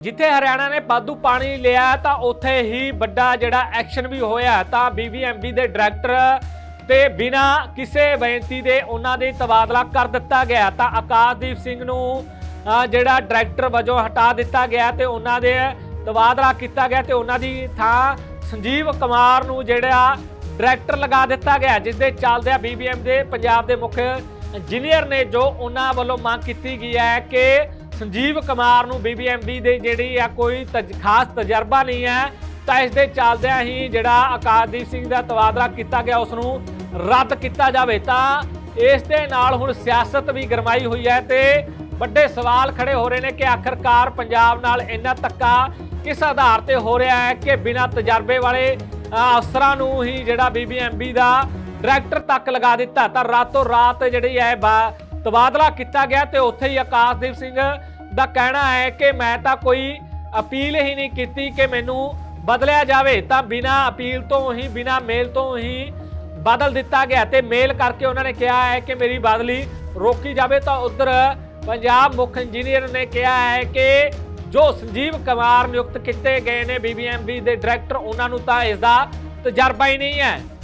ਜਿੱਥੇ ਹਰਿਆਣਾ ਨੇ ਬਾਦੂ ਪਾਣੀ ਲਿਆ ਤਾਂ ਉੱਥੇ ਹੀ ਵੱਡਾ ਜਿਹੜਾ ਐਕਸ਼ਨ ਵੀ ਹੋਇਆ ਤਾਂ ਬੀਬੀਐਮਬੀ ਦੇ ਡਾਇਰੈਕਟਰ ਤੇ ਬਿਨਾ ਕਿਸੇ ਬੇਨਤੀ ਦੇ ਉਹਨਾਂ ਦੇ ਤਬਾਦਲਾ ਕਰ ਦਿੱਤਾ ਗਿਆ ਤਾਂ ਆਕਾਸ਼ਦੀਪ ਸਿੰਘ ਨੂੰ ਜਿਹੜਾ ਡਾਇਰੈਕਟਰ ਵਜੋਂ ਹਟਾ ਦਿੱਤਾ ਗਿਆ ਤੇ ਉਹਨਾਂ ਦੇ ਤਬਾਦਲਾ ਕੀਤਾ ਗਿਆ ਤੇ ਉਹਨਾਂ ਦੀ ਥਾਂ ਸੰਜੀਵ ਕੁਮਾਰ ਨੂੰ ਜਿਹੜਾ ਡਾਇਰੈਕਟਰ ਲਗਾ ਦਿੱਤਾ ਗਿਆ ਜਿਸ ਦੇ ਚੱਲਦਿਆਂ ਬੀਬੀਐਮ ਦੇ ਪੰਜਾਬ ਦੇ ਮੁੱਖ ਇੰਜੀਨੀਅਰ ਨੇ ਜੋ ਉਹਨਾਂ ਵੱਲੋਂ ਮੰਗ ਕੀਤੀ ਗਈ ਹੈ ਕਿ ਸੰਜੀਵ ਕੁਮਾਰ ਨੂੰ ਬੀਬੀਐਮਬੀ ਦੇ ਜਿਹੜੀ ਆ ਕੋਈ ਤਜ- ਖਾਸ ਤਜਰਬਾ ਨਹੀਂ ਹੈ, ਤਾਂ ਇਸ ਦੇ ਚੱਲਦਿਆਂ ਹੀ ਜਿਹੜਾ ਆਕਾਸ਼ਦੀਪ ਸਿੰਘ ਦਾ ਤਬਾਦਲਾ ਕੀਤਾ ਗਿਆ, ਉਸ ਨੂੰ ਰੱਦ ਕੀਤਾ ਜਾਵੇ। ਤਾਂ ਇਸ ਦੇ ਨਾਲ ਹੁਣ ਸਿਆਸਤ ਵੀ ਗਰਮਾਈ ਹੋਈ ਹੈ ਤੇ ਵੱਡੇ ਸਵਾਲ ਖੜੇ ਹੋ ਰਹੇ ਨੇ ਕਿ ਆਖਰਕਾਰ ਪੰਜਾਬ ਨਾਲ ਇੰਨਾ ਧੱਕਾ ਕਿਸ ਆਧਾਰ ਤੇ ਹੋ ਰਿਹਾ ਹੈ ਕਿ ਬਿਨਾਂ ਤਜਰਬੇ ਵਾਲੇ ਅਫਸਰਾਂ ਨੂੰ ਹੀ ਜਿਹੜਾ ਬੀਬੀਐਮਬੀ ਦਾ ਡਾਇਰੈਕਟਰ ਤੱਕ ਲਗਾ ਦਿੱਤਾ। ਤਾਂ ਰਾਤੋਂ ਰਾਤ ਜਿਹੜੀ ਹੈ ਬਾ- ਤਬਾਦਲਾ ਕੀਤਾ ਗਿਆ ਤੇ ਉੱਥੇ ਹੀ ਆਕਾਸ਼ਦੀਪ ਸਿੰਘ ਦਾ ਕਹਿਣਾ ਹੈ ਕਿ ਮੈਂ ਤਾਂ ਕੋਈ ਅਪੀਲ ਹੀ ਨਹੀਂ ਕੀਤੀ ਕਿ ਮੈਨੂੰ ਬਦਲਿਆ ਜਾਵੇ, ਤਾਂ ਬਿਨਾਂ ਅਪੀਲ ਤੋਂ ਹੀ, ਬਿਨਾਂ ਮੇਲ ਤੋਂ ਹੀ ਬਦਲ ਦਿੱਤਾ ਗਿਆ ਤੇ ਮੇਲ ਕਰਕੇ ਉਹਨਾਂ ਨੇ ਕਿਹਾ ਹੈ ਕਿ ਮੇਰੀ ਬਦਲੀ ਰੋਕੀ ਜਾਵੇ। ਤਾਂ ਉਧਰ ਪੰਜਾਬ ਮੁੱਖ ਇੰਜੀਨੀਅਰ ਨੇ ਕਿਹਾ ਹੈ ਕਿ ਜੋ ਸੰਜੀਵ ਕੁਮਾਰ ਨਿਯੁਕਤ ਕੀਤੇ ਗਏ ਨੇ, ਬੀਬੀਐਮਬੀ ਦੇ ਡਾਇਰੈਕਟਰ, ਉਹਨਾਂ ਨੂੰ ਤਾਂ ਇਸ ਦਾ ਤਜਰਬਾ ਹੀ ਨਹੀਂ ਹੈ।